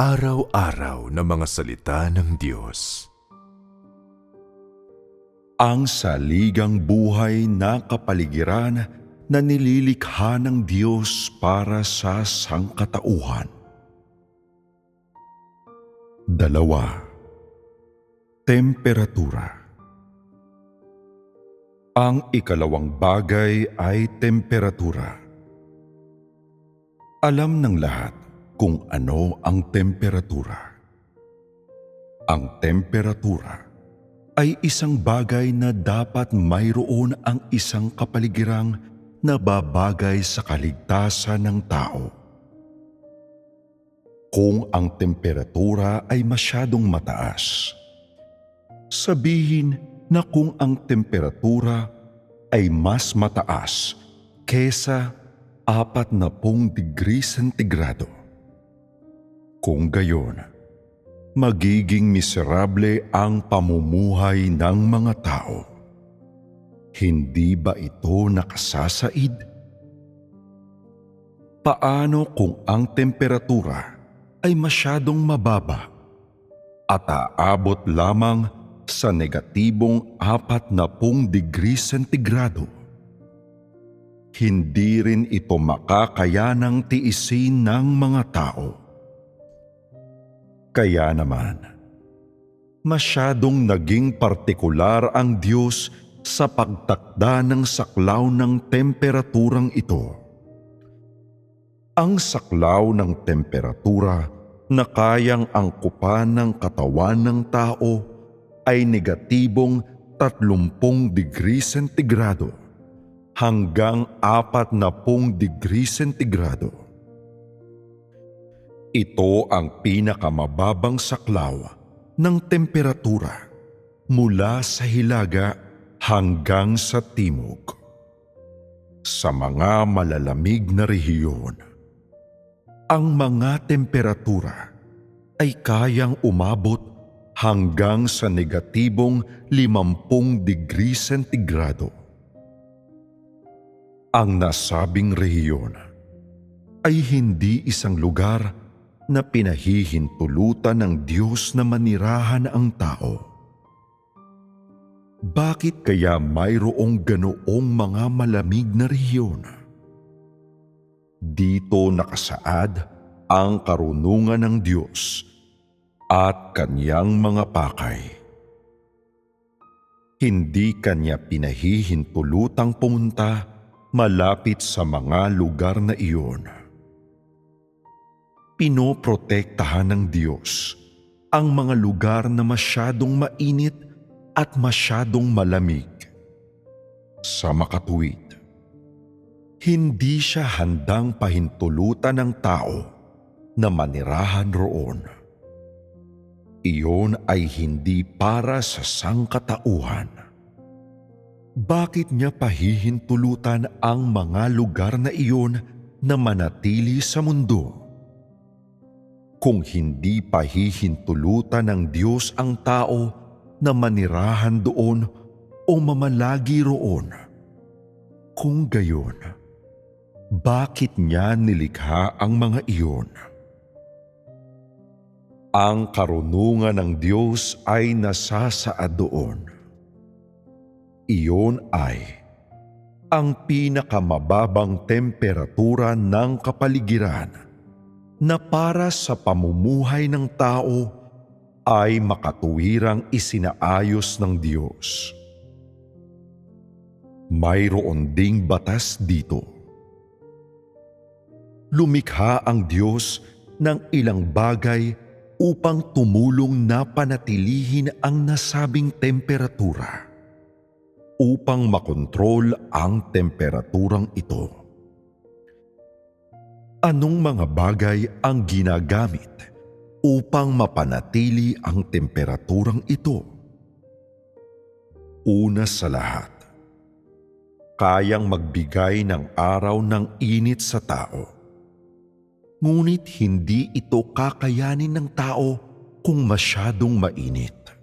Pang-araw-araw na mga salita ng Diyos. ang saligang buhay na kapaligiran na nililikha ng Diyos para sa sangkatauhan. Dalawa. Temperatura Ang ikalawang bagay ay temperatura. Alam ng lahat kung ano ang temperatura. Ang temperatura ay isang bagay na dapat mayroon ang isang kapaligirang na babagay sa kaligtasan ng tao. Kung ang temperatura ay masyadong mataas, sabihin na kung ang temperatura ay mas mataas kesa apat na pong degree sentigrado. Kung gayon, magiging miserable ang pamumuhay ng mga tao. Hindi ba ito nakasasaid? Paano kung ang temperatura ay masyadong mababa at aabot lamang sa negatibong apat na pong degree sentigrado? Hindi rin ito makakayanang tiisin ng mga tao. Kaya naman, masyadong naging partikular ang Diyos sa pagtakda ng saklaw ng temperaturang ito. Ang saklaw ng temperatura na kayang angkupan ng katawan ng tao ay negatibong 30 degree sentigrado hanggang 40 degree sentigrado. Ito ang pinakamababang saklaw ng temperatura mula sa hilaga hanggang sa timog. Sa mga malalamig na rehiyon, ang mga temperatura ay kayang umabot hanggang sa negatibong 50 degree sentigrado. Ang nasabing rehiyon ay hindi isang lugar na pinahihintulutan ng Diyos na manirahan ang tao. Bakit kaya mayroong ganoong mga malamig na rehiyon? Dito nakasaad ang karunungan ng Diyos at kanyang mga pakay. Hindi kanya pinahihintulutang pumunta malapit sa mga lugar na iyon pinoprotektahan ng Diyos ang mga lugar na masyadong mainit at masyadong malamig. Sa makatuwid, hindi siya handang pahintulutan ng tao na manirahan roon. Iyon ay hindi para sa sangkatauhan. Bakit niya pahihintulutan ang mga lugar na iyon na manatili sa mundo? Kung hindi pahihintulutan ng Diyos ang tao na manirahan doon o mamalagi roon. Kung gayon, bakit niya nilikha ang mga iyon? Ang karunungan ng Diyos ay nasasaad doon. Iyon ay ang pinakamababang temperatura ng kapaligiran na para sa pamumuhay ng tao ay makatuwirang isinaayos ng Diyos. Mayroon ding batas dito. Lumikha ang Diyos ng ilang bagay upang tumulong na panatilihin ang nasabing temperatura upang makontrol ang temperaturang ito Anong mga bagay ang ginagamit upang mapanatili ang temperaturang ito? Una sa lahat, kayang magbigay ng araw ng init sa tao. Ngunit hindi ito kakayanin ng tao kung masyadong mainit.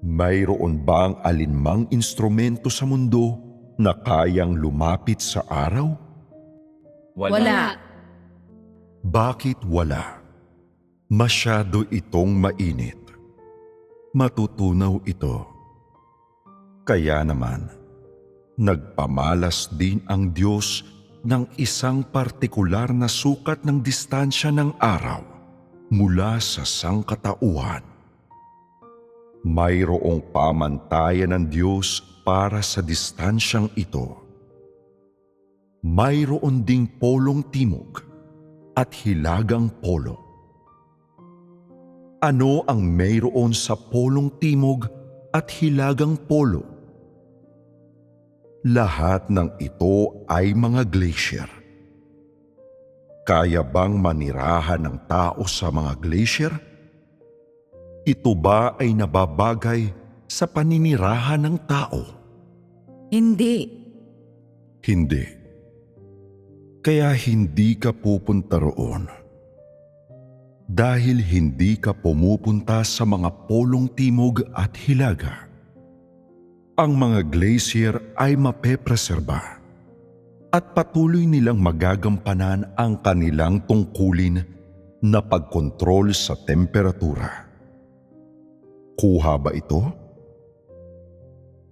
Mayroon ba ang alinmang instrumento sa mundo na kayang lumapit sa araw? Wala. Bakit wala? Masyado itong mainit. Matutunaw ito. Kaya naman, nagpamalas din ang Diyos ng isang partikular na sukat ng distansya ng araw mula sa sangkatauhan. Mayroong pamantayan ng Diyos para sa distansyang ito. Mayroon ding polong timog at hilagang polo. Ano ang mayroon sa polong timog at hilagang polo? Lahat ng ito ay mga glacier. Kaya bang manirahan ng tao sa mga glacier? Ito ba ay nababagay sa paninirahan ng tao? Hindi. Hindi. Kaya hindi ka pupunta roon. Dahil hindi ka pumupunta sa mga polong timog at hilaga. Ang mga glacier ay mapepreserba at patuloy nilang magagampanan ang kanilang tungkulin na pagkontrol sa temperatura. Kuha ba ito?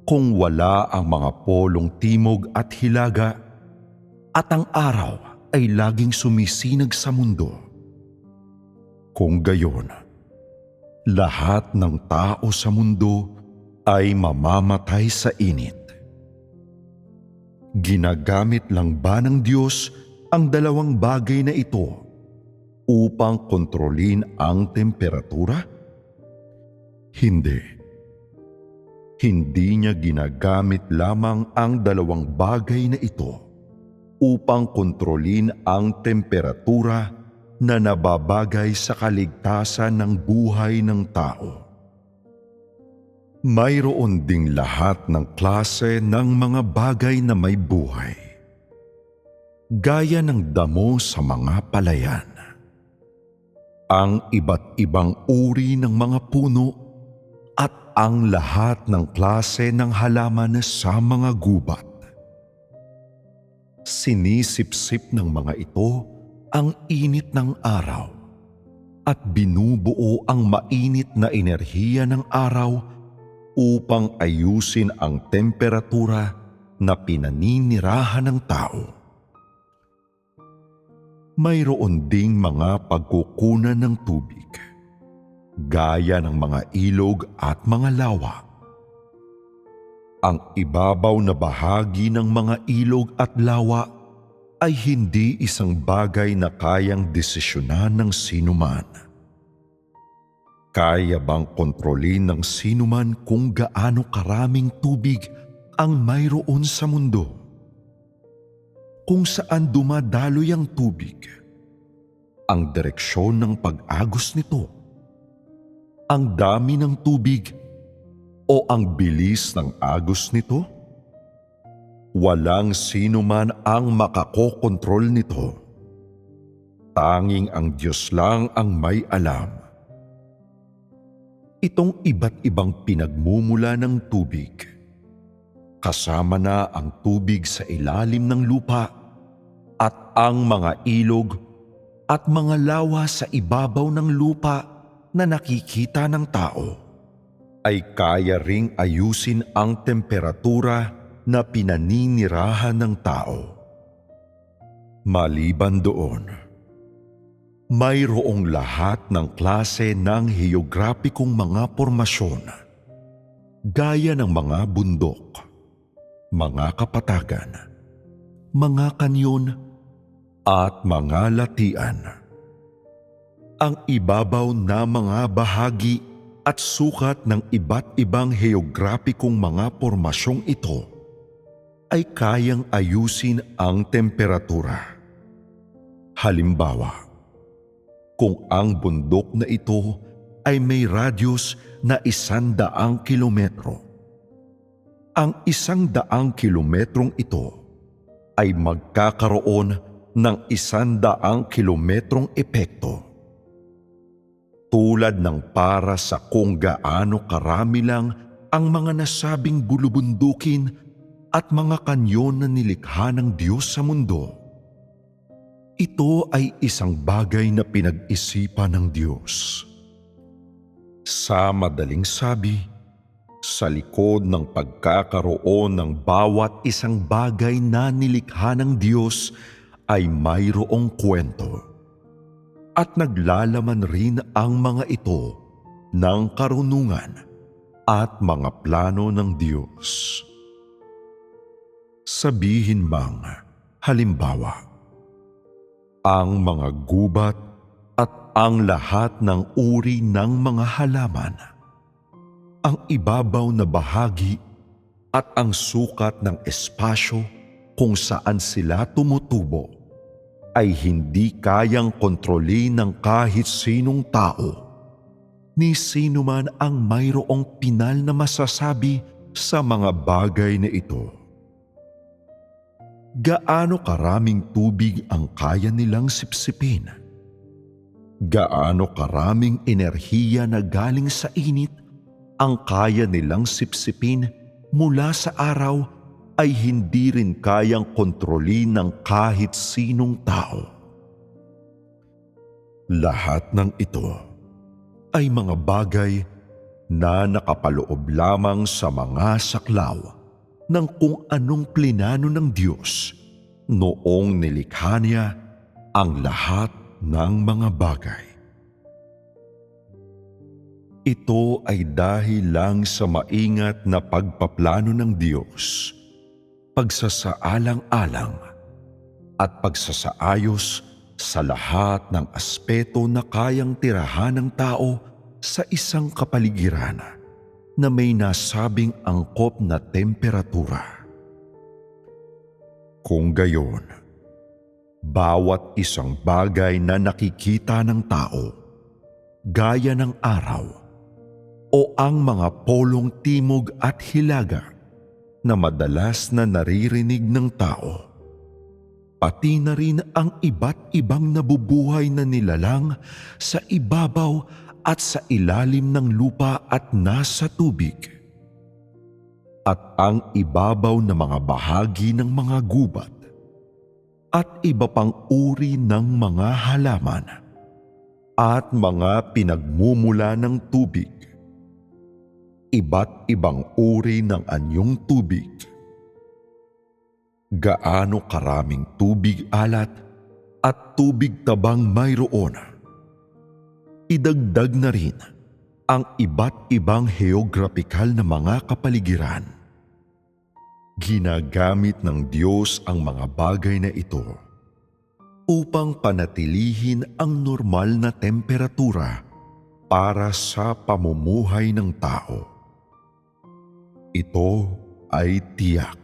Kung wala ang mga polong timog at hilaga at ang araw ay laging sumisinag sa mundo. Kung gayon, lahat ng tao sa mundo ay mamamatay sa init. Ginagamit lang ba ng Diyos ang dalawang bagay na ito upang kontrolin ang temperatura? Hindi. Hindi niya ginagamit lamang ang dalawang bagay na ito upang kontrolin ang temperatura na nababagay sa kaligtasan ng buhay ng tao. Mayroon ding lahat ng klase ng mga bagay na may buhay. Gaya ng damo sa mga palayan. Ang iba't ibang uri ng mga puno at ang lahat ng klase ng halaman sa mga gubat. Sinisipsip ng mga ito ang init ng araw at binubuo ang mainit na enerhiya ng araw upang ayusin ang temperatura na pinaninirahan ng tao. Mayroon ding mga pagkukunan ng tubig, gaya ng mga ilog at mga lawa. Ang ibabaw na bahagi ng mga ilog at lawa ay hindi isang bagay na kayang desisyonan ng sinuman. Kaya bang kontrolin ng sinuman kung gaano karaming tubig ang mayroon sa mundo? Kung saan dumadaloy ang tubig, ang direksyon ng pag-agos nito, ang dami ng tubig o ang bilis ng agos nito? Walang sino man ang makakokontrol nito. Tanging ang Diyos lang ang may alam. Itong iba't ibang pinagmumula ng tubig. Kasama na ang tubig sa ilalim ng lupa at ang mga ilog at mga lawa sa ibabaw ng lupa na nakikita ng tao ay kaya ring ayusin ang temperatura na pinaninirahan ng tao. Maliban doon, mayroong lahat ng klase ng heograpikong mga formasyon, gaya ng mga bundok, mga kapatagan, mga kanyon, at mga latian. Ang ibabaw na mga bahagi at sukat ng iba't ibang heograpikong mga formasyong ito ay kayang ayusin ang temperatura. Halimbawa, kung ang bundok na ito ay may radius na isandaang kilometro, ang isang daang kilometrong ito ay magkakaroon ng isandaang kilometrong epekto. Tulad ng para sa kung gaano karami lang ang mga nasabing bulubundukin at mga kanyon na nilikha ng Diyos sa mundo. Ito ay isang bagay na pinag-isipan ng Diyos. Sa madaling sabi, sa likod ng pagkakaroon ng bawat isang bagay na nilikha ng Diyos ay mayroong kwento. At naglalaman rin ang mga ito ng karunungan at mga plano ng Diyos. Sabihin mang, halimbawa, ang mga gubat at ang lahat ng uri ng mga halaman, ang ibabaw na bahagi at ang sukat ng espasyo kung saan sila tumutubo ay hindi kayang kontrolin ng kahit sinong tao ni sino man ang mayroong pinal na masasabi sa mga bagay na ito. Gaano karaming tubig ang kaya nilang sipsipin? Gaano karaming enerhiya na galing sa init ang kaya nilang sipsipin mula sa araw ay hindi rin kayang kontrolin ng kahit sinong tao. Lahat ng ito ay mga bagay na nakapaloob lamang sa mga saklaw ng kung anong plinano ng Diyos noong nilikha niya ang lahat ng mga bagay. Ito ay dahil lang sa maingat na pagpaplano ng Diyos, pagsasaalang-alang at pagsasaayos sa lahat ng aspeto na kayang tirahan ng tao sa isang kapaligiran na may nasabing angkop na temperatura. Kung gayon, bawat isang bagay na nakikita ng tao, gaya ng araw, o ang mga polong timog at hilaga na madalas na naririnig ng tao, pati na rin ang iba't ibang nabubuhay na nilalang sa ibabaw at sa ilalim ng lupa at nasa tubig. At ang ibabaw na mga bahagi ng mga gubat at iba pang uri ng mga halaman at mga pinagmumula ng tubig. Iba't ibang uri ng anyong tubig gaano karaming tubig alat at tubig tabang mayroon. Idagdag na rin ang iba't ibang geographical na mga kapaligiran. Ginagamit ng Diyos ang mga bagay na ito upang panatilihin ang normal na temperatura para sa pamumuhay ng tao. Ito ay tiyak.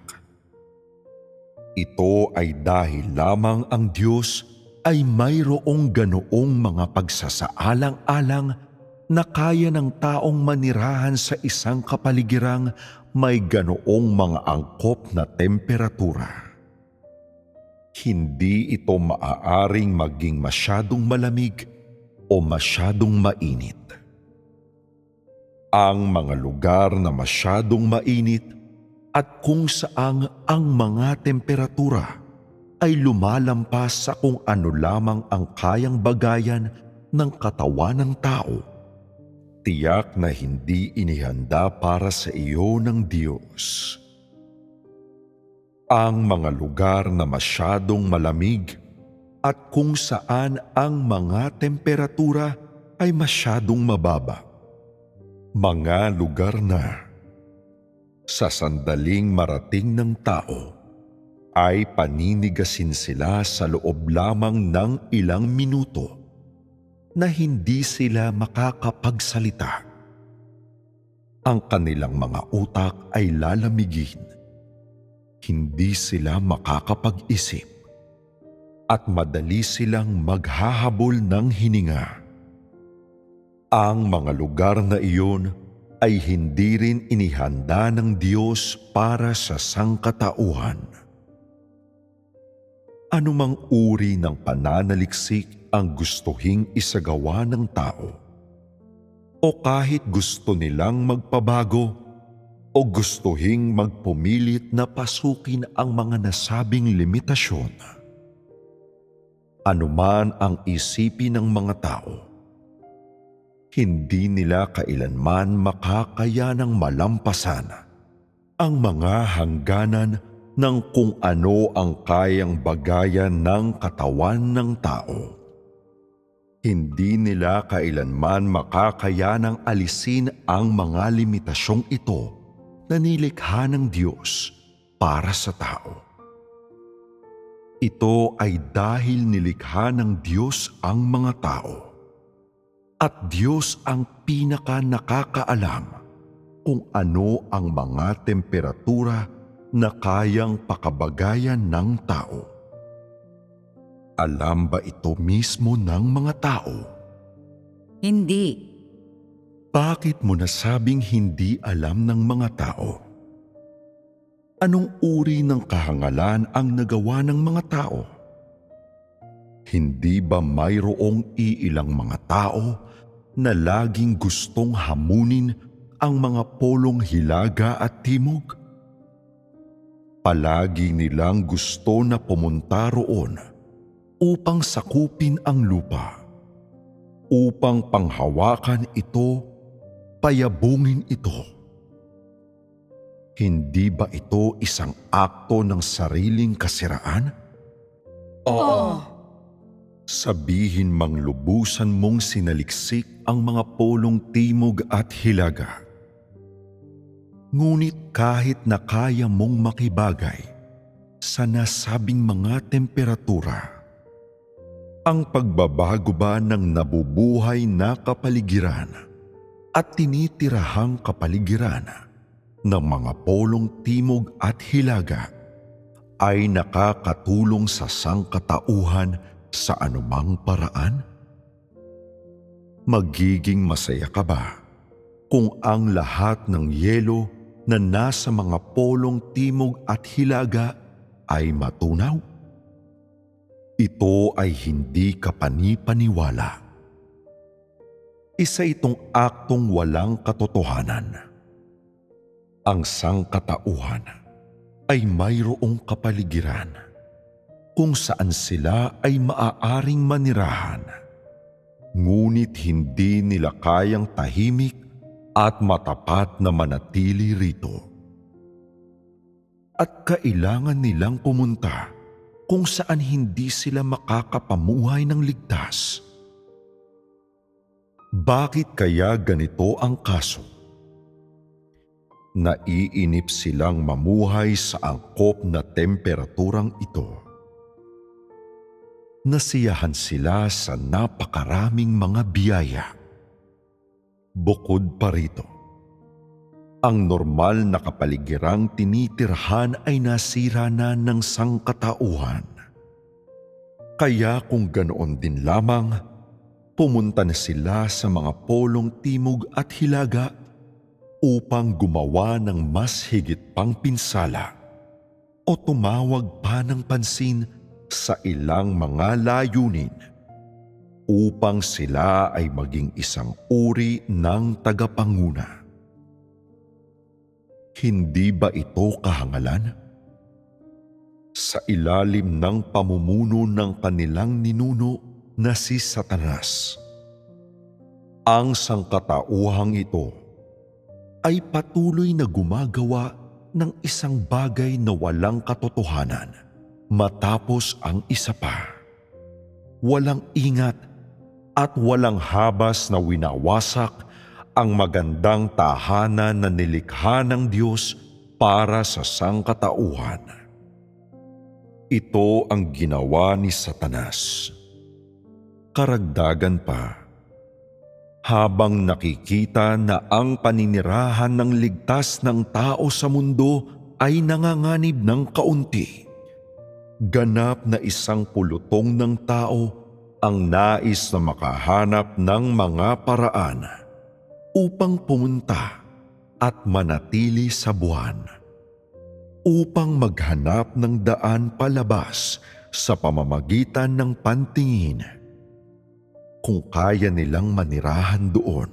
Ito ay dahil lamang ang Diyos ay mayroong ganoong mga pagsasaalang-alang na kaya ng taong manirahan sa isang kapaligirang may ganoong mga angkop na temperatura. Hindi ito maaaring maging masyadong malamig o masyadong mainit. Ang mga lugar na masyadong mainit at kung saang ang mga temperatura ay lumalampas sa kung ano lamang ang kayang bagayan ng katawan ng tao. Tiyak na hindi inihanda para sa iyo ng Diyos. Ang mga lugar na masyadong malamig at kung saan ang mga temperatura ay masyadong mababa. Mga lugar na sa sandaling marating ng tao, ay paninigasin sila sa loob lamang ng ilang minuto na hindi sila makakapagsalita. Ang kanilang mga utak ay lalamigin. Hindi sila makakapag-isip at madali silang maghahabol ng hininga. Ang mga lugar na iyon ay hindi rin inihanda ng Diyos para sa sangkatauhan. Anumang uri ng pananaliksik ang gustuhing isagawa ng tao. O kahit gusto nilang magpabago o gustuhing magpumilit na pasukin ang mga nasabing limitasyon. Anuman ang isipin ng mga tao, hindi nila kailanman makakaya ng malampasan ang mga hangganan ng kung ano ang kayang bagayan ng katawan ng tao. Hindi nila kailanman makakaya ng alisin ang mga limitasyong ito na nilikha ng Diyos para sa tao. Ito ay dahil nilikha ng Diyos ang mga tao. At Diyos ang pinaka nakakaalam kung ano ang mga temperatura na kayang pakabagayan ng tao. Alam ba ito mismo ng mga tao? Hindi. Bakit mo nasabing hindi alam ng mga tao? Anong uri ng kahangalan ang nagawa ng mga tao? Hindi ba mayroong iilang mga tao na laging gustong hamunin ang mga polong hilaga at timog? Palagi nilang gusto na pumunta roon upang sakupin ang lupa, upang panghawakan ito, payabungin ito. Hindi ba ito isang akto ng sariling kasiraan? Oo. Sabihin mang lubusan mong sinaliksik ang mga polong timog at hilaga. Ngunit kahit na kaya mong makibagay sa nasabing mga temperatura, ang pagbabago ba ng nabubuhay na kapaligiran at tinitirahang kapaligiran ng mga polong timog at hilaga ay nakakatulong sa sangkatauhan sa anumang paraan? Magiging masaya ka ba kung ang lahat ng yelo na nasa mga polong timog at hilaga ay matunaw? Ito ay hindi kapanipaniwala. Isa itong aktong walang katotohanan. Ang sangkatauhan ay mayroong kapaligiran kung saan sila ay maaaring manirahan. Ngunit hindi nila kayang tahimik at matapat na manatili rito. At kailangan nilang pumunta kung saan hindi sila makakapamuhay ng ligtas. Bakit kaya ganito ang kaso? Naiinip silang mamuhay sa angkop na temperaturang ito. Nasiyahan sila sa napakaraming mga biyaya. Bukod pa rito, ang normal na kapaligirang tinitirhan ay nasira na ng sangkatauhan. Kaya kung ganoon din lamang, pumunta na sila sa mga polong timog at hilaga upang gumawa ng mas higit pang pinsala o tumawag pa ng pansin sa ilang mga layunin upang sila ay maging isang uri ng tagapanguna. Hindi ba ito kahangalan? Sa ilalim ng pamumuno ng kanilang ninuno na si Satanas. Ang sangkatauhang ito ay patuloy na gumagawa ng isang bagay na walang katotohanan matapos ang isa pa. Walang ingat at walang habas na winawasak ang magandang tahanan na nilikha ng Diyos para sa sangkatauhan. Ito ang ginawa ni Satanas. Karagdagan pa, habang nakikita na ang paninirahan ng ligtas ng tao sa mundo ay nanganganib ng kaunti. Ganap na isang pulutong ng tao ang nais na makahanap ng mga paraan upang pumunta at manatili sa buwan. Upang maghanap ng daan palabas sa pamamagitan ng pantingin kung kaya nilang manirahan doon.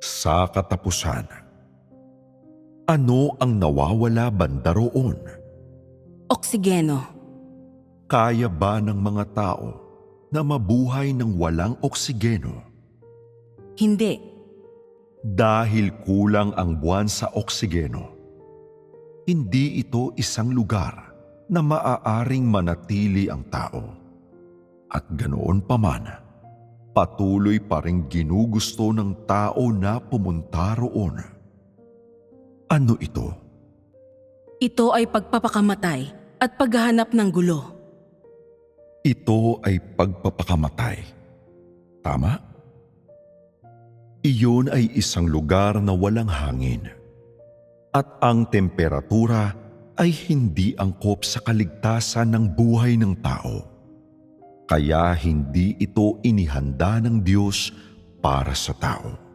Sa katapusan, ano ang nawawala banda roon? Oksigeno. Kaya ba ng mga tao na mabuhay ng walang oksigeno Hindi. dahil kulang ang buwan sa oksigeno? Hindi ito isang lugar na maaaring manatili ang tao. At ganoon pa man, patuloy pa rin ginugusto ng tao na pumunta roon. Ano ito? Ito ay pagpapakamatay at paghahanap ng gulo. Ito ay pagpapakamatay. Tama? Iyon ay isang lugar na walang hangin. At ang temperatura ay hindi angkop sa kaligtasan ng buhay ng tao. Kaya hindi ito inihanda ng Diyos para sa tao.